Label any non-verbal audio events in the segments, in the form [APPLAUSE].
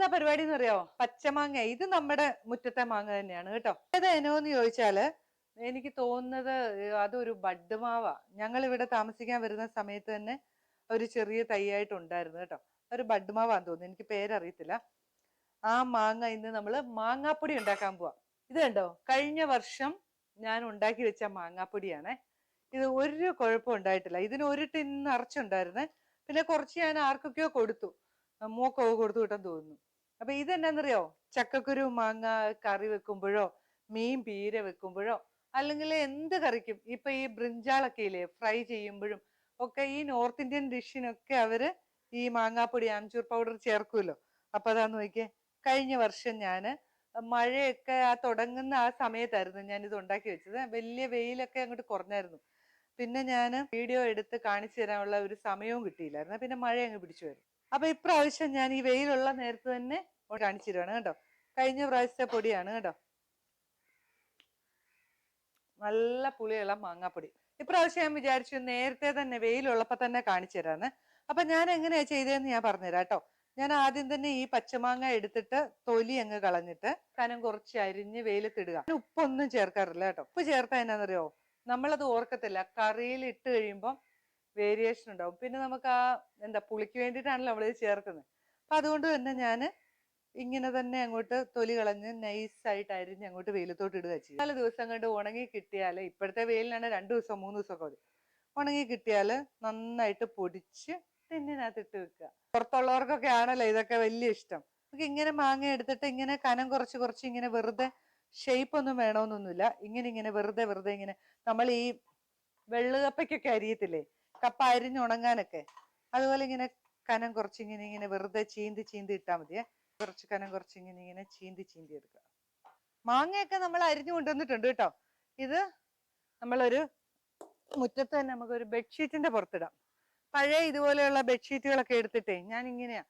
എന്താ പരിപാടി എന്ന് അറിയോ പച്ചമാങ്ങ. ഇത് നമ്മുടെ മുറ്റത്തെ മാങ്ങ തന്നെയാണ് കേട്ടോ. ഏത് എനോന്ന് ചോദിച്ചാൽ എനിക്ക് തോന്നുന്നത് അതൊരു ബഡ് മാവാ. ഞങ്ങൾ ഇവിടെ താമസിക്കാൻ വരുന്ന സമയത്ത് തന്നെ ഒരു ചെറിയ തൈയായിട്ട് ഉണ്ടായിരുന്നു കേട്ടോ. ഒരു ബഡ് മാവാന്ന് തോന്നുന്നു. എനിക്ക് പേരറിയത്തില്ല. ആ മാങ്ങ ഇന്ന് നമ്മൾ മാങ്ങാപ്പൊടി ഉണ്ടാക്കാൻ പോവാ. ഇത് കണ്ടോ? കഴിഞ്ഞ വർഷം ഞാൻ ഉണ്ടാക്കി വെച്ച മാങ്ങാപ്പൊടിയാണേ. ഇത് ഒരു കുഴപ്പം ഉണ്ടായിട്ടില്ല. ഇതിന് ഒരു ടിൻ നിറച്ചുണ്ടായിരുന്നേ. പിന്നെ കുറച്ച് ഞാൻ ആർക്കൊക്കെയോ കൊടുത്തു. മൂക്കൊക്കെ കൊടുത്തു കിട്ടാൻ തോന്നുന്നു. അപ്പൊ ഇതെന്നാന്നറിയോ? ചക്കക്കുരു മാങ്ങ കറി വെക്കുമ്പോഴോ മീൻ പീര വെക്കുമ്പോഴോ അല്ലെങ്കിൽ എന്ത് കറിക്കും? ഇപ്പൊ ഈ ബ്രിഞ്ചാളൊക്കെ ഇല്ലേ ഫ്രൈ ചെയ്യുമ്പോഴും ഒക്കെ ഈ നോർത്ത് ഇന്ത്യൻ ഡിഷിനൊക്കെ അവർ ഈ മാങ്ങാപ്പൊടി ആംചൂർ പൗഡർ ചേർക്കുമല്ലോ അപ്പൊ അതാന്ന് നോക്കിയേ കഴിഞ്ഞ വർഷം ഞാൻ മഴയൊക്കെ ആ തുടങ്ങുന്ന ആ സമയത്തായിരുന്നു ഞാൻ ഇത് ഉണ്ടാക്കി വെച്ചത്. വലിയ വെയിലൊക്കെ അങ്ങോട്ട് കുറഞ്ഞായിരുന്നു. പിന്നെ ഞാൻ വീഡിയോ എടുത്ത് കാണിച്ചു തരാനുള്ള ഒരു സമയവും കിട്ടിയില്ലായിരുന്നു. പിന്നെ മഴ അങ്ങ് പിടിച്ചു വരും അപ്പൊ ഇപ്രാവശ്യം ഞാൻ ഈ വെയിലുള്ള നേരത്ത് തന്നെ കാണിച്ചു തരുവാണ് കേട്ടോ. കഴിഞ്ഞ പ്രാവശ്യത്തെ പൊടിയാണ് കേട്ടോ. നല്ല പുളിയുള്ള മാങ്ങാപ്പൊടി. ഇപ്രാവശ്യം ഞാൻ വിചാരിച്ചു നേരത്തെ തന്നെ വെയിലുള്ളപ്പോ തന്നെ കാണിച്ചു തരാന്ന് അപ്പൊ ഞാൻ എങ്ങനെയാ ചെയ്തതെന്ന് ഞാൻ പറഞ്ഞുതരാം കേട്ടോ. ഞാൻ ആദ്യം തന്നെ ഈ പച്ചമാങ്ങ എടുത്തിട്ട് തൊലി അങ്ങ് കളഞ്ഞിട്ട് കനം കുറച്ച് അരിഞ്ഞ് വെയിലത്തിടുക ഉപ്പൊന്നും ചേർക്കാറില്ല കേട്ടോ. ഉപ്പ് ചേർത്താ എന്നാന്നറിയോ? നമ്മളത് ഓർക്കത്തില്ല. കറിയിൽ ഇട്ട് കഴിയുമ്പോൾ വേരിയേഷൻ ഉണ്ടാവും. പിന്നെ നമുക്ക് ആ എന്താ പുളിക്ക് വേണ്ടിയിട്ടാണല്ലോ ഇത് ചേർക്കുന്നത്. അപ്പോൾ അതുകൊണ്ട് തന്നെ ഞാൻ ഇങ്ങനെ തന്നെ അങ്ങോട്ട് തൊലി കളഞ്ഞ് നൈസായിട്ട് അരിഞ്ഞ് അങ്ങോട്ട് വെയിലത്തോട്ട് ഇടുക ചെയ്യും നാല് ദിവസം കണ്ട് ഉണങ്ങി കിട്ടിയാൽ ഇപ്പോഴത്തെ വെയിലിനാണ് രണ്ട് ദിവസം മൂന്ന് ദിവസമൊക്കെ മതി. ഉണങ്ങി കിട്ടിയാൽ നന്നായിട്ട് പൊടിച്ച് ടിന്നിനകത്ത് ഇട്ട് വെക്കുക. പുറത്തുള്ളവർക്കൊക്കെ ആണല്ലോ ഇതൊക്കെ വലിയ ഇഷ്ടം. നമുക്ക് ഇങ്ങനെ മാങ്ങ എടുത്തിട്ട് ഇങ്ങനെ കനം കുറച്ച് കുറച്ച് ഇങ്ങനെ വെറുതെ ഷേപ്പ് ഒന്നും വേണമെന്നൊന്നുമില്ല ഇങ്ങനെ ഇങ്ങനെ വെറുതെ വെറുതെ ഇങ്ങനെ നമ്മൾ ഈ വെള്ളുകപ്പയ്ക്കൊക്കെ അരിയത്തില്ലേ? കപ്പ അരിഞ്ഞുണങ്ങാനൊക്കെ അതുപോലെ ഇങ്ങനെ കനം കുറച്ച് ഇങ്ങനെ ഇങ്ങനെ വെറുതെ ചീന്തി ചീന്തി ഇട്ടാൽ മതിയേ. കുറച്ച് കനം കുറച്ച് ഇങ്ങനെ ഇങ്ങനെ ചീന്തി ചീന്തി എടുക്കുക. മാങ്ങയൊക്കെ നമ്മൾ അരിഞ്ഞു കൊണ്ടുവന്നിട്ടുണ്ട് കേട്ടോ. ഇത് നമ്മളൊരു മുറ്റത്ത് തന്നെ നമുക്കൊരു ബെഡ്ഷീറ്റിന്റെ പുറത്തിടാം. പഴയ ഇതുപോലെയുള്ള ബെഡ്ഷീറ്റുകളൊക്കെ എടുത്തിട്ടേ ഞാൻ ഇങ്ങനെയാ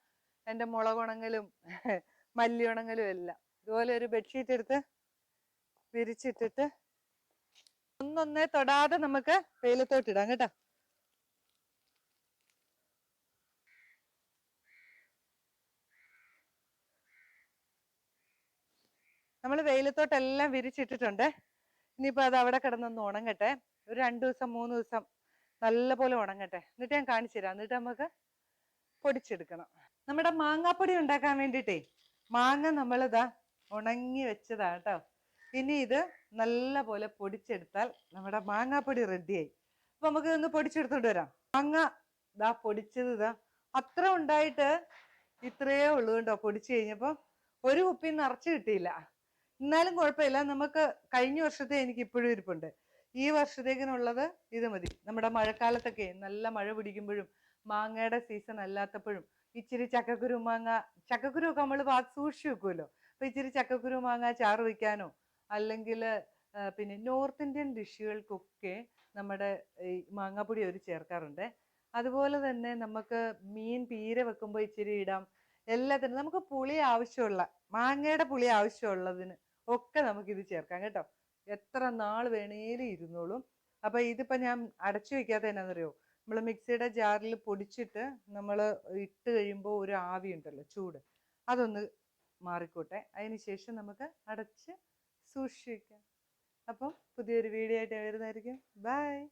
എന്റെ മുളകുണങ്ങലും [LAUGHS] മല്ലി ഉണങ്ങലും എല്ലാം ഇതുപോലെ ഒരു ബെഡ്ഷീറ്റ് എടുത്ത് വിരിച്ചിട്ടിട്ട് ഒന്നൊന്നേ തൊടാതെ നമുക്ക് വെയിലത്തോട്ടിടാം കേട്ടോ. നമ്മൾ വെയിലത്തോട്ടെല്ലാം വിരിച്ചിട്ടിട്ടുണ്ട്. ഇനിയിപ്പോൾ അത് അവിടെ കിടന്നൊന്ന് ഉണങ്ങട്ടെ. ഒരു രണ്ട് ദിവസം മൂന്ന് ദിവസം നല്ലപോലെ ഉണങ്ങട്ടെ. എന്നിട്ട് ഞാൻ കാണിച്ചു തരാം. എന്നിട്ട് നമുക്ക് പൊടിച്ചെടുക്കണം. നമ്മുടെ മാങ്ങാപ്പൊടി ഉണ്ടാക്കാൻ വേണ്ടിയിട്ടേ മാങ്ങ നമ്മളിതാ ഉണങ്ങി വെച്ചതാ കേട്ടോ ഇനി ഇത് നല്ല പോലെ പൊടിച്ചെടുത്താൽ നമ്മുടെ മാങ്ങാപ്പൊടി റെഡിയായി. അപ്പൊ നമുക്ക് ഇതൊന്ന് പൊടിച്ചെടുത്തോണ്ട് വരാം. മാങ്ങ ഇതാ പൊടിച്ചത് ഇതാ അത്ര ഉണ്ടായിട്ട് ഇത്രയേ ഉള്ളൂ കേട്ടോ പൊടിച്ചു കഴിഞ്ഞപ്പോൾ ഒരു കുപ്പി നിറച്ച് കിട്ടിയില്ല. എന്നാലും കുഴപ്പമില്ല. നമുക്ക് കഴിഞ്ഞ വർഷത്തെ എനിക്ക് ഇപ്പോഴും ഇരിപ്പുണ്ട്. ഈ വർഷത്തേക്കിനുള്ളത് ഇത് മതി. നമ്മുടെ മഴക്കാലത്തൊക്കെ നല്ല മഴ പിടിക്കുമ്പോഴും മാങ്ങയുടെ സീസൺ അല്ലാത്തപ്പോഴും ഇച്ചിരി ചക്കക്കുരു മാങ്ങ ചക്കക്കുരു ഒക്കെ നമ്മൾ സൂക്ഷിച്ചു വെക്കുമല്ലോ. അപ്പൊ ഇച്ചിരി ചക്കക്കുരു മാങ്ങ ചാറ് വെക്കാനോ അല്ലെങ്കിൽ പിന്നെ നോർത്ത് ഇന്ത്യൻ ഡിഷുകൾക്കൊക്കെ നമ്മുടെ ഈ മാങ്ങാപ്പൊടി അവർ ചേർക്കാറുണ്ട്. അതുപോലെ തന്നെ നമുക്ക് മീൻ പീര വെക്കുമ്പോൾ ഇച്ചിരി ഇടാം. എല്ലാത്തിനും നമുക്ക് പുളി ആവശ്യമുള്ള മാങ്ങയുടെ പുളി ആവശ്യമുള്ളതിന് ഒക്കെ നമുക്കിത് ചേർക്കാം കേട്ടോ. എത്ര നാൾ വേണേലും ഇരുന്നോളും. അപ്പൊ ഇതിപ്പോ ഞാൻ അടച്ചു വെക്കാത്ത എന്നാന്നറിയോ? നമ്മൾ മിക്സിയുടെ ജാറിൽ പൊടിച്ചിട്ട് നമ്മൾ ഇട്ട് കഴിയുമ്പോൾ ഒരു ആവി ഉണ്ടല്ലോ ചൂട്. അതൊന്ന് മാറിക്കോട്ടെ. അതിന് ശേഷം നമുക്ക് അടച്ച് സൂക്ഷിക്കാം. അപ്പം പുതിയൊരു വീഡിയോ ആയിട്ട് വരുന്നതായിരിക്കും. ബൈ.